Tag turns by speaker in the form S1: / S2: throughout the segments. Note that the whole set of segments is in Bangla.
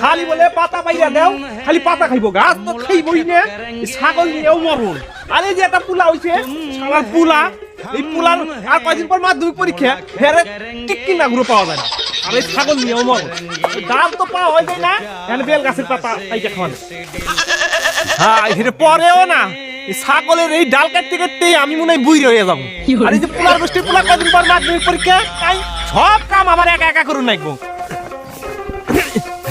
S1: খালি বলে পাতা পাইরা দাও, খালি পাতা খাইবো। গাছ তো খাইবই ছাগল নিয়েও আর যে একটা এই আর কয়দিন পর পরীক্ষা, ফেরে টিক্কি না পাওয়া যায় আর এই ছাগল নিয়েও ডাল তো পাওয়া হয় যায় না বেল গাছের পাতা পাইকা খাওয়ানো হ্যাঁ পরেও না ছাগলের এই ডাল কাটতে কাটতে আমি মনে হয় বুই রয়ে যাব। আর এই যে পুলার গোষ্ঠী, পুলা কদিন পর মাধ্যমিক পরীক্ষা, তাই সব কাম আমার একা একা করুন নাকবো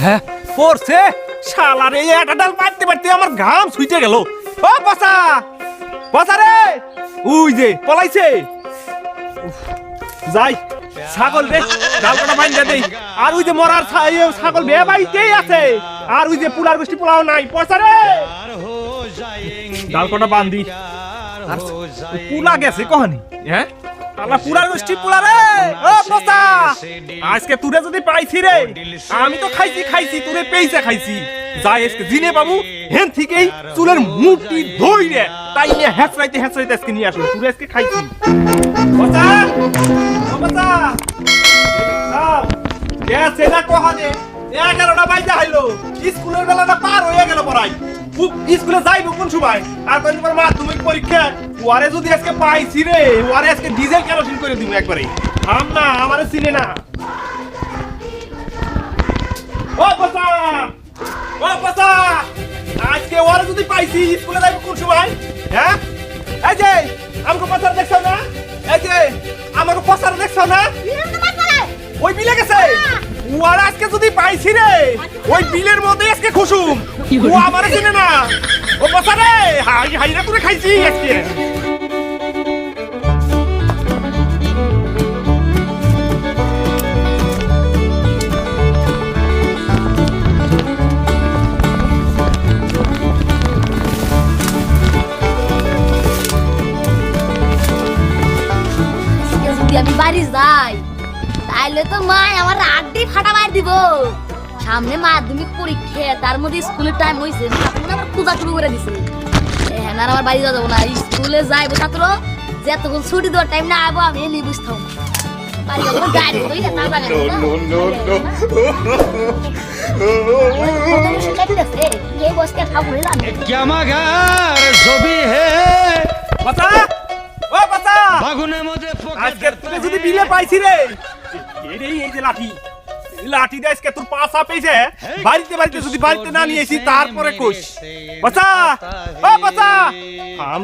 S1: হ্যাঁ? পড়ছে? শালার এই একটা ডাল পাড়তে পারতে আমার ঘাম ছুইতে গেল। ও বসা! বসা রে! উই যে পলাইছে। যাই ছাগল রে ডাল কাটা বাইন্দা দেই। আর ওই যে মরার ছাগল বে বাইতেই আছে। আর ওই যে পুলার গোষ্ঠী পোলাও নাই। পয়সা রে! ডাল কাটা বান্ধি আর পুলা গেছে কহানি? হ্যাঁ? আল্লাহ পুরার গোষ্ঠী পুলা রে। ও পচা আজকে তুরে যদি পাইছি রে, আমি তো খাইছি খাইছি, তুরে পেইছে খাইছি। যাই আজকে দিনে বাবু হেন থেকেই চুলের মুঠি ধই রে। তাই নিয়ে হেঁচড়াইতে হেঁচড়াইতে আজকে নিয়ে আসলো তুরে আজকে খাইছি। পচা সাপ গেছে না কহানে। এগারোটা বাইজা হাইলো। স্কুলের বেলাটা পার হয়ে গেল পড়াই স্কুলে যাইবো কোন সময়? আর কদিন পর মাধ্যমিক পরীক্ষা? ওয়ারে যদি আজকে পাইছি রে ওয়ারে আজকে ডিজেল কেরোসিন করে দিব একবারে। আম না আমারে চিনে না। ও বাসা ও বাসা আজকে ওয়ারে যদি পাইছি স্কুলে যাইবো কোন সময়? হ্যাঁ? এই যে আমাকে পাচার দেখছ না? এই যে আমাকে পাচার দেখছ না? ওই বিলে গেছে। ওর আজকে যদি পাইছি রে ওই বিলের মধ্যে আজকে খুশুম ও আমার চিনে না। ও বসা রে হাই হাই রে তুই খাইছি আজকে।
S2: আজকে আমি বাড়ি যাই তাইলে তো মা আমার আড্ডি ফাটাবার দিব। সামনে মাধ্যমিক পরীক্ষা তার মধ্যে স্কুলের টাইম হয়েছে পূজা শুরু করে দিছে। হ্যাঁ আমার বাড়ি যাব না। স্কুলে যাইবো ছাত্র যে এতক্ষণ ছুটি দেওয়ার টাইম না আবো আমি এমনি বুঝতাম।
S1: আজকে তোকে যদি বিলে পাইছি রে এই যে লাঠি। লাঠি দাইস কে তোর পা বাড়িতে বাড়িতে যদি বাড়িতে না তারপরে বাসা! ও বাসা!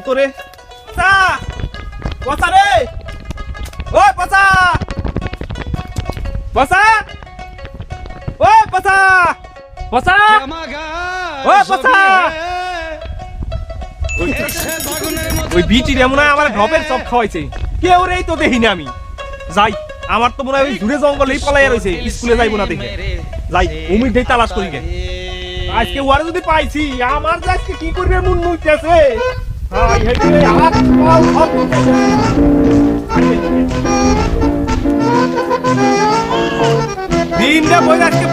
S1: তো রে। বাসা! রে! ও বাসা! বাসা! ও বাসা! বাসা!
S3: ও বাসা!
S1: ওই আমার ঢপের সব খাওয়াইছে। কেউ রে তো দেখিনি আমি। যাই। আমার তো মনে হয় ঘুরে জঙ্গলেই পলাই রয়েছে স্কুলে যাইবো না দেখে। যাই, উমির দেই তালাশ করি আজকে ওয়ারে যদি পাইছি, আমার আজকে কি করবে মন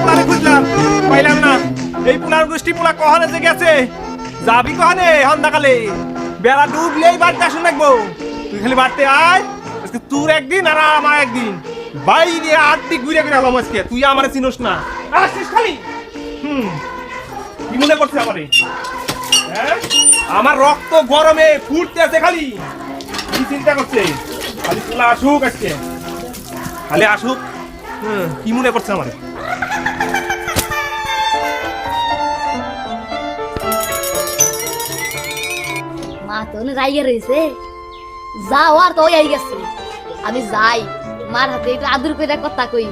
S1: পোলারে খুঁজলাম, পাইলাম না। এই পোলার গোষ্ঠী পোলা কহানে যে গেছে, যাবি কহানে সন্ধ্যাকালে বেলা ডুবলেই বাড়িতে আসুন লাগবো তুই খালি বাড়তে আয় আজকে তোর একদিন আর আমার একদিন। বাইরে আট দিক ঘুরে ঘুরে আলাম আজকে। তুই আমার চিনোস না। আসছিস খালি? হুম। কি মনে করছে আমারে? হ্যাঁ? আমার রক্ত গরমে ফুটতে আছে খালি। কি চিন্তা করছে? খালি পোলা আসুক আজকে। খালি আসুক। হুম, কি মনে করছে আমারে?
S2: মা তো রাইগে রয়েছে। যাও আর তো ওই গেছে। আমি যাই। মার হাতে একটু আদর করে কথা কই।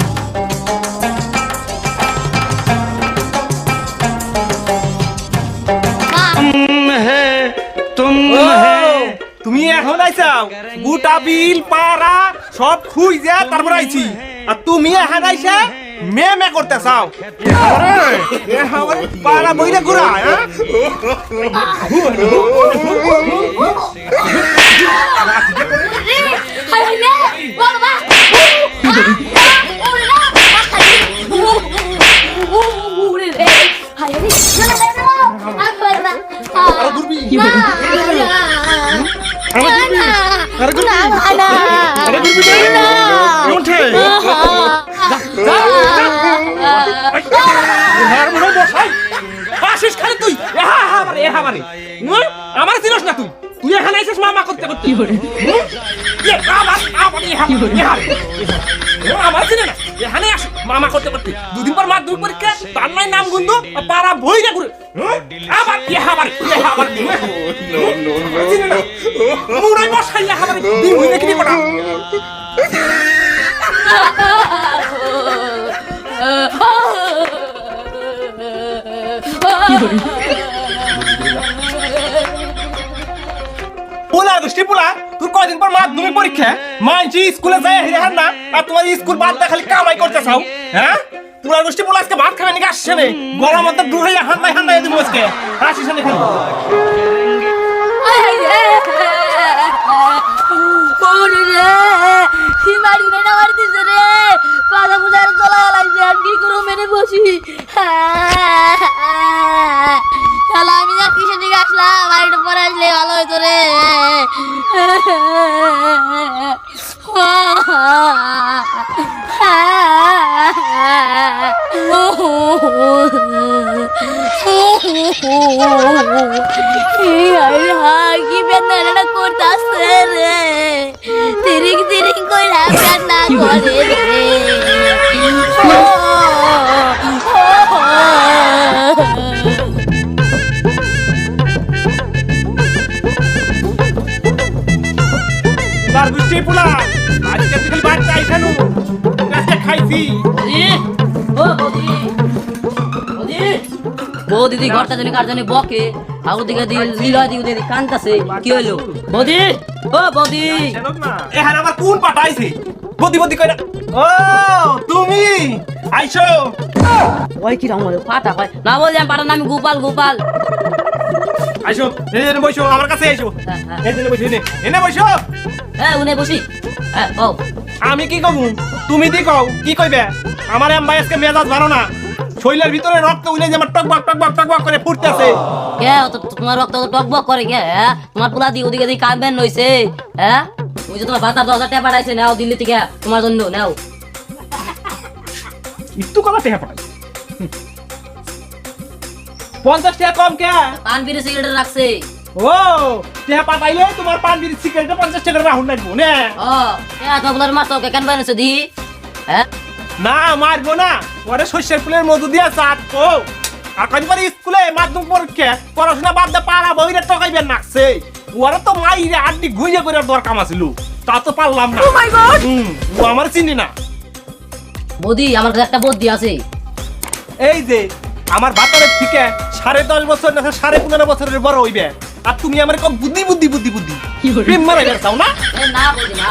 S1: তুমি এখন আইসাও গোটা বিল পাড়া সব খুই যা তারপর আইছি। আর তুমি এখন আইসা মে মে করতে চাও। পাড়া বইরে ঘুরা হ্যাঁ আমারে? আমার চিনস না তুই? তুই এখানে এসেছিস মামা করতে করতে। আমার চিনে না? এখানে আস মামা করতে করতে। দুদিন পর মাধ্যমিক পরীক্ষা তার নাই নাম গুন্দু পাড়া বই না করে? আবার ইয়ে আবার ইয়ে আবার মুড়াই বসাই আবার দিন হই দেখি কটা? পোলা দৃষ্টি পোলা তুই কয়দিন পর মাধ্যমিক পরীক্ষা? মানছি স্কুলে যায়, হেরে হার না, আর তোমার স্কুল বাদ দিয়ে খালি কামাই করতে চাও হ্যাঁ? পোলা দৃষ্টি পোলা আজকে ভাত খাবে নাকি আসছে নে? গরম মধ্যে দূর হইয়া হান্দাই হান্দাই দিব আজকে। আসিস না খালি।
S2: রে পাদা পূজার আর কি করো মেরে বসি চলো আমি যা কিসের দিকে আসলাম, বাড়িটা পরে আসলে ভালো হইতো। রে কি বেদনা করতাছে রে তিরিং
S1: আজকে খাইছি
S4: বৌদিদি ঘরটা জানি কার জানি বকে। আর ওদিকে দি লীলা দি ওদিকে কান্দাছে কি হইল? বৌদি। ও বৌদি।
S1: এখানে আমার কোন পাঠাইছে বদি বদি কইরা ও তুমি! আইছো।
S4: ওই কি রাম পাটা পায় না আমি নাম গোপাল গোপাল।
S1: এই জন্য বইসো আমার কাছে আইসো
S4: হ্যাঁ, হ্যাঁ।
S1: এই বইসো এনে এনে বইসো
S4: হ্যাঁ উনি বসি। হ্যাঁ ও
S1: আমি কি কব তুমি দি কও কি কইবে? আমার এম আজকে মেজাজ ভালো না। শরীরের ভিতরে রক্ত উলে যে আমার টকবক টকবক টকবক করে ফুটতেছে।
S4: কে অত তোমার রক্ত তো টকবক করে কে হ্যাঁ? তোমার পোলা দি ওদিকে দি কামবেন নইছে হ্যাঁ? ওই যে তোমার ভাতা দশ হাজার টাকা পাঠাইছে নাও দিল্লি থেকে তোমার জন্য নাও।
S1: একটু কথা টেহা পাঠাই পঞ্চাশ টাকা কম কে?
S4: পান বিড়ি সিগারেট রাখছে।
S1: ও টেহা পাঠাইলে তোমার পান বিড়ি সিগারেটে পঞ্চাশ টাকা রাহুল লাগবো না।
S4: ও তোমার তো কেন বানাইছো দি? হ্যাঁ?
S1: না মারবো না। পরে শস্যের ফুলের মধু দিয়া চাট ও আর স্কুলে মাধ্যমিক পরীক্ষা পড়াশোনা বাদ দিয়ে পাড়া বইরে টকাইবেন নাকছে। ওরা তো মাইরে আড্ডি ঘুরে করে দরকার আছিল। তা তো পারলাম না। হুম, ও আমার চিনি না।
S4: বৌদি আমার কাছে একটা বুদ্ধি আছে।
S1: এই যে আমার বাতারের থেকে সাড়ে দশ বছর না সাড়ে পনেরো বছরের বড় হইবে। আর তুমি আমার কম বুদ্ধি বুদ্ধি বুদ্ধি বুদ্ধি। প্রেম মারা না?
S4: এ না বৌদি না।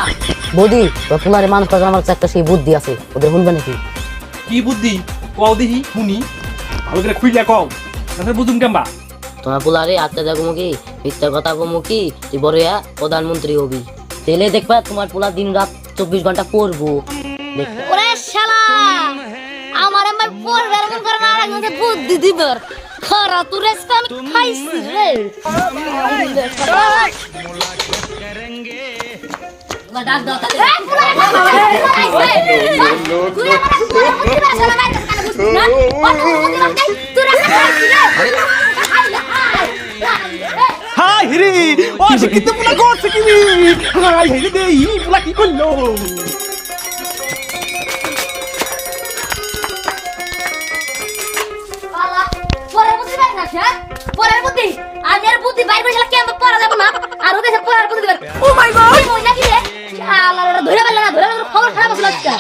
S4: বৌদি তোর পোলারে মানুষ আমার একটা সেই বুদ্ধি আছে ওদের শুনবে নাকি?
S1: কি বুদ্ধি? কও দেখি শুনি। ভালো করে খুইলা কও। তাহলে বুঝুম কেমবা?
S4: তোমার পোলারে আত্মা যাব কি মিথ্যা কথা কমু কি তুই বড় প্রধানমন্ত্রী হবি। তেলে দেখবা তোমার পোলা দিন রাত চব্বিশ ঘণ্টা পড়ব।
S2: ওরে শালা আমার আমার পড়বে এমন করে না বুদ্ধি দিবার। রাখা খাইছি রে
S1: হাই হিরি ও শিক্ষিত পুলা করছে কি হাই হিরি দে ই পুলা কি করল
S2: বাইর হ্যাঁ? পরের বুদ্ধি। আমি আর বুদ্ধি বাইর করে পড়া যাব না? আর বুদ্ধি ও মাই গড ওই নাকি রে? শালা রে ধরে পেলে না ধরে পেলে খবর খারাপ আজকে।